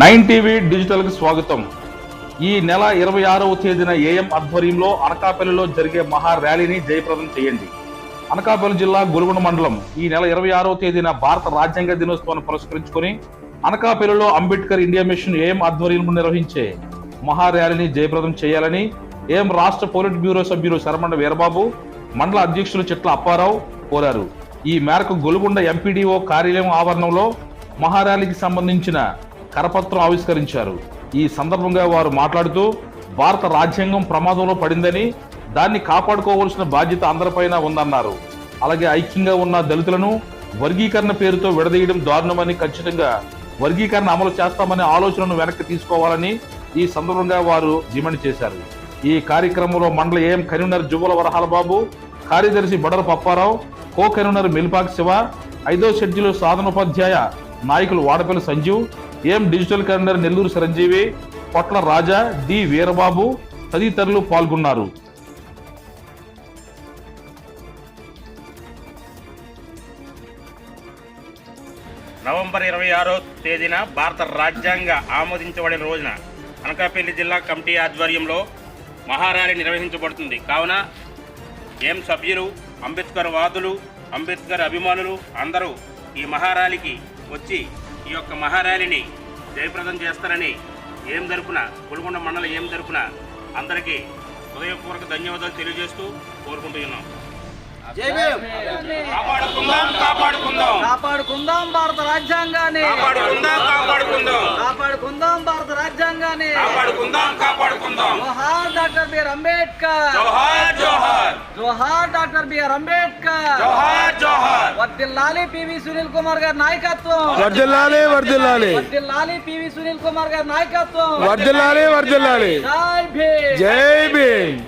Nine TV డిజిటల్కి స్వాగతం. ఈ నెల ఇరవై ఆరవ తేదీన ఏఎం ఆధ్వర్యంలో అనకాపల్లిలో జరిగే మహా ర్యాలీని జయప్రదం చేయండి. అనకాపల్లి జిల్లా గురుగుండ మండలం ఈ నెల ఇరవై ఆరవ తేదీన భారత రాజ్యాంగ దినోత్సవాన్ని పురస్కరించుకొని అనకాపల్లిలో అంబేద్కర్ ఇండియా మిషన్ ఏఎం ఆధ్వర్యంలో నిర్వహించే మహా ర్యాలీని జయప్రదం చేయాలని ఏఎం రాష్ట్ర పోలిట్ బ్యూరో సభ్యులు శరమణ వీరబాబు మండల అధ్యక్షులు చెట్ల అప్పారావు కోరారు. ఈ మేరకు గొలుగొండ ఎంపీడీఓ కార్యాలయం ఆవరణంలో మహారాలికి సంబంధించిన కరపత్రం ఆవిష్కరించారు. ఈ సందర్భంగా వారు మాట్లాడుతూ భారత రాజ్యాంగం ప్రమాదంలో పడిందని దాన్ని కాపాడుకోవాల్సిన బాధ్యత అందరిపైన ఉందన్నారు. అలాగే ఐక్యంగా ఉన్న దళితులను వర్గీకరణ పేరుతో విడదీయడం దారుణమని ఖచ్చితంగా వర్గీకరణ అమలు చేస్తామనే ఆలోచనను వెనక్కి తీసుకోవాలని ఈ సందర్భంగా వారు డిమాండ్ చేశారు. ఈ కార్యక్రమంలో మండల ఏఎం కన్వీనర్ జువ్వల వరహాల బాబు కార్యదర్శి బడర పప్పారావు కో కన్వీనర్ మిల్పాక్ శివ ఐదో షెడ్యూల్ సాధనోపాధ్యాయ నాయకులు వాడపల్లి సంజీవ్ ఏం డిజిటల్ కన్వీనర్ నెల్లూరు చిరంజీవి పొట్ల రాజా డి వీరబాబు తదితరులు పాల్గొన్నారు. నవంబర్ ఇరవై ఆరో తేదీన భారత రాజ్యాంగ ఆమోదించబడిన రోజున అనకాపల్లి జిల్లా కమిటీ ఆధ్వర్యంలో మహారాలి నిర్వహించబడుతుంది. కావున ఏం సభ్యులు అంబేద్కర్ వాదులు అంబేద్కర్ అభిమానులు అందరూ ఈ మహారాలికి వచ్చి ఈ యొక్క మహారాలిని జయప్రదం చేస్తారని ఏం తరపున గుడిగొండ మండలం ఏం తరపున అందరికీ హృదయపూర్వక ధన్యవాదాలు తెలియజేస్తూ కోరుకుంటున్నాం. కాపాడుకుందాం కాపాడుకుందాం. కాపాడుకుందాం భారత రాజ్యాంగాన్ని. కాపాడుకుందాం కాపాడుకుందాం. కాపాడుకుందాం భారత రాజ్యాంగాన్ని. కాపాడుకుందాం కాపాడుకుందాం. జోహార్ డాక్టర్ బిఆర్ అంబేద్కర్. జోహార్ జోహార్. జోహార్ డాక్టర్ బిఆర్ అంబేద్కర్ జోహార్ జోహార్ వర్దిల్లాలి పివి సునీల్ కుమార్ గారి నాయకత్వం వర్దిల్లాలి వర్దిల్లాలి వర్దిల్లాలి పివి సునీల్ కుమార్ గారి నాయకత్వం వర్దిల్లాలి వర్దిల్లాలి జై భీమ్ జై భీమ్